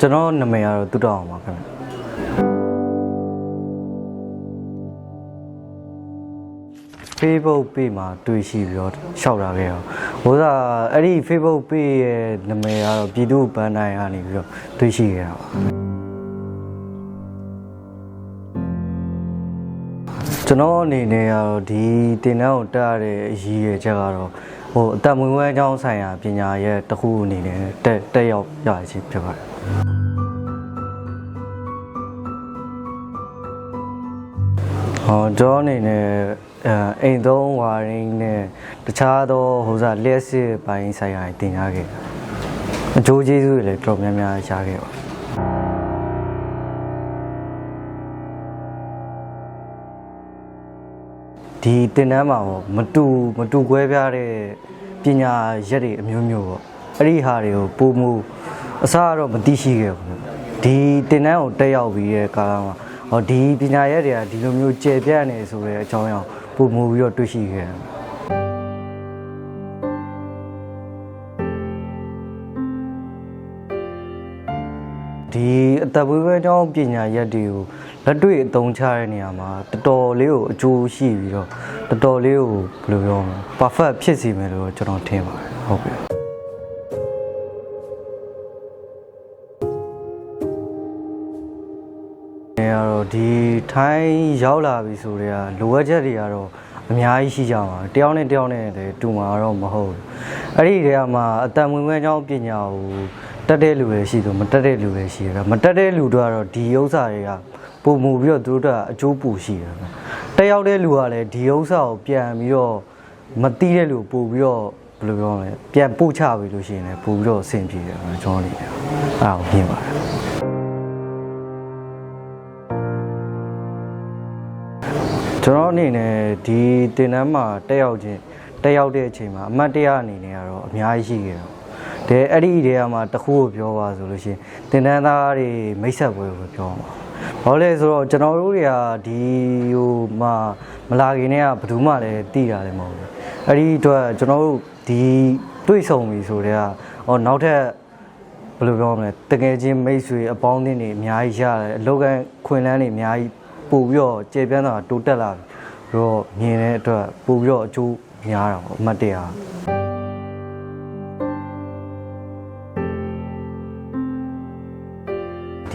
ကျွန်တော်နာမည်ကတော့တူတောင်းအောင်ပါခင်ဗျ Facebook page မှာတွေ့ရှိပြီးတော့ရှောက်လာခဲ့ရောဟိုကအဲ့ဒီ Facebook page ရဲ့နာမည်ကတော့ပြည်သူ့ဘန်တိုင်းကနေပြီးတော့တွေ့ရှိခဲ့တာပါကျွန်တော်အနေနဲ့ကတော့ဒီတင်တန်းကိုတက်ရတဲ့အရည်ရဲ့ချက်ကတော့ ဟိုအသက်မွေးဝမ်းကြောင်းဆိုင်ရာပညာရဲ့တစ်ခုအနေနဲ့တက်တက်ရောက်ရရှိဖြစ်ပါတယ်ဟောကျွန်တော်အနေနဲ့အဲအိမ်သုံးဝါရင်းနဲ့တခြားသောဟိုစားလျှက်စစ်ပိုင်းဆိုင်ရာတွေတင်ရခဲ့တာအကျိုးကျေးဇူးတွေလည်းတော်တော်များများရခဲ့ပါ ဒီတင်တန်းမှာပေါ့မတူမတူကွဲပြားတဲ့ပညာရက်တွေအမျိုးမျိုးပေါ့အဲ့ဒီဟာတွေကိုပုံမှုအစားတော့မသိရှိခဲ့ဘူးဒီတင်တန်းကိုတက်ရောက်ပြီးတဲ့ကာလမှာဟောဒီပညာရက်တွေကဒီလိုမျိုးကျေပြန့်နေဆိုတဲ့အကြောင်းအရာပုံမှုပြီးတော့တွေ့ရှိခဲ့တယ် ဒီအသက်ဘွေးဘဲကျောင်းပညာရက်တွေကိုလက်တွေ့အသုံးချတဲ့နေရာမှာတော်တော်လေးကိုအကျိုးရှိပြီးတော့တော်တော်လေးကိုဘယ်လိုပြောမလဲ perfect ဖြစ်စီမယ်လို့ကျွန်တော်ထင်ပါတယ်ဟုတ်ကဲ့အဲကတော့ဒီထိုင်းရောက်လာပြီဆိုတော့လိုအပ်ချက်တွေကတော့အများကြီးရှိကြပါတယောက်နဲ့တယောက်နဲ့လည်းတူမှာတော့မဟုတ်ဘူးအဲ့ဒီတည်းကမှအတန်ဝင်ဝင်အကြောင်းပညာကို တက်တဲ့လူတွေရှိသူမတက်တဲ့လူတွေရှိတယ်မတက်တဲ့လူတွေကတော့ဒီဥစ္စာတွေကပုံမူပြီးတော့သူတို့ကအကျိုးပူရှိတယ်တက်ရောက်တဲ့လူကလည်းဒီဥစ္စာကိုပြန်ပြီးတော့မတိတဲ့လူပို့ပြီးတော့ဘယ်လိုပြောမလဲပြန်ပို့ချပြီးလို့ရှိရင်လည်းပို့ပြီးတော့အဆင်ပြေတယ်ကျွန်တော်အနေနဲ့အဲ့ဒါကိုမြင်ပါတယ်ကျွန်တော်အနေနဲ့ဒီတင်တန်းမှာတက်ရောက်ခြင်းတက်ရောက်တဲ့အချိန်မှာအမတ်တရအနေနဲ့ကတော့အများကြီးရှိခဲ့တော့ တဲ့အဲ့ဒီအရေကမှာတစ်ခုကိုပြောပါဆိုလို့ရှိရင်တင်တန်းသားတွေမိတ်ဆက်ပွဲကိုပြောမှာဘာလို့လဲဆိုတော့ကျွန်တော်တို့တွေကဒီဟိုမှာမလာခင်တည်းကဘယ်သူမှလည်းတည်တာလည်းမဟုတ်ဘူးအဲ့ဒီအတွက်ကျွန်တော်တို့ဒီတွေ့ဆုံပြီဆိုတော့ဟောနောက်ထပ်ဘယ်လိုပြောမလဲတကယ်ချင်းမိတ်ဆွေအပေါင်းအသင်းတွေအများကြီးရတယ်အလောကန်ခွင်လန်းတွေအများကြီးပို့ပြီးတော့ကျေပြန်းတာတိုးတက်လာပြီပြီးတော့မြင်တဲ့အတွက်ပို့ပြီးတော့အကျိုးများတာပေါ့အမှတ်တရ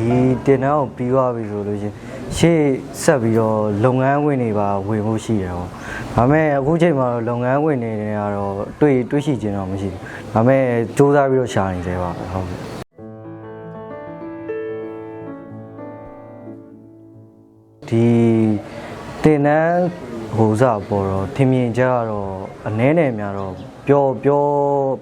ဒီတင်တန်းကိုပြီးသွားပြီဆိုလို့ရှရင်ရှေ့ဆက်ပြီးတော့လုပ်ငန်းဝင်တွေပါဝင်ဖို့ရှိတယ်ပေါ့ဒါပေမဲ့အခုချိန်မှာတော့လုပ်ငန်းဝင်တွေတွေကတော့တွေ့တွေ့ရှိခြင်းတော့မရှိဘူးဒါပေမဲ့စူးစမ်းပြီးတော့ရှာနေသေးပါပဲဟုတ်ကဲ့ဒီတင်နန်းဟိုစားပေါ်တော့ထင်မြင်ကြတော့အနှဲနဲ့များတော့ပြောပြော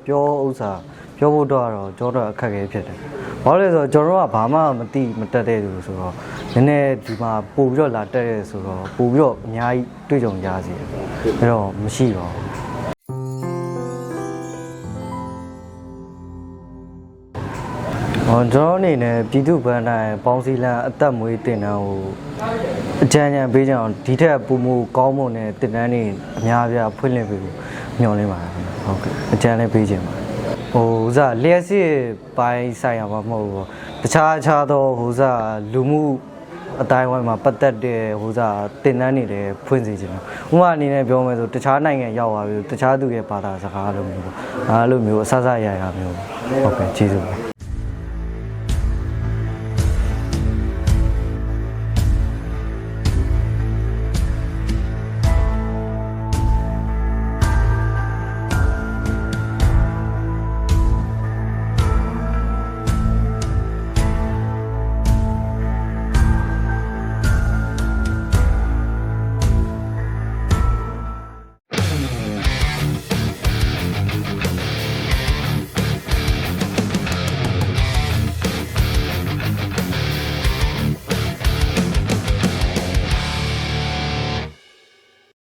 ပြောဥစ္စာ ပြောဖို့တော့ကတော့ကြောတော့အခက်အခဲဖြစ်တယ်။ဘာလို့လဲဆိုတော့ကျွန်တော်တို့ကဘာမှမသိမတက်တဲ့လူဆိုတော့နည်းနည်းဒီမှာပို့ပြီးတော့လာတက်တဲ့ဆိုတော့ပို့ပြီးတော့အများကြီးတွေ့ကြုံကြစီတယ်။အဲ့တော့မရှိပါဘူး။ဟောကျွန်တော်အနေနဲ့ပြည်သူ့ဗန်တိုင်းပေါင်းစည်းလန်းအသက်မွေးတင်တန်းကိုအကြံဉာဏ်ပေးကြအောင်ဒီထက်ပုံမူကောင်းမွန်တဲ့တင်တန်းတွေအများအပြားဖွင့်လှစ်ပေးဖို့ညွှန်လင်းပါတယ်ဟုတ်ကဲ့အကြံလည်းပေးခြင်းပါ ဟိုဥစားလျှက်စစ်ပိုင်းဆိုင်ရာမှာမဟုတ်ဘူးပေါ့တခြားခြားသောဟိုစားလူမှုအတိုင်းဝိုင်းမှာပတ်သက်တဲ့ဟိုစားတင်တန်းတွေလည်းဖွင့်စေခြင်းတယ်ဥပမာအနေနဲ့ပြောမယ်ဆိုတခြားနိုင်ငံရောက်သွားပြီတခြားသူရဲ့ဘာသာစကားလိုမျိုးပေါ့အားလိုမျိုးအဆအဆရရမျိုးဟုတ်ကဲ့ကျေးဇူးပါ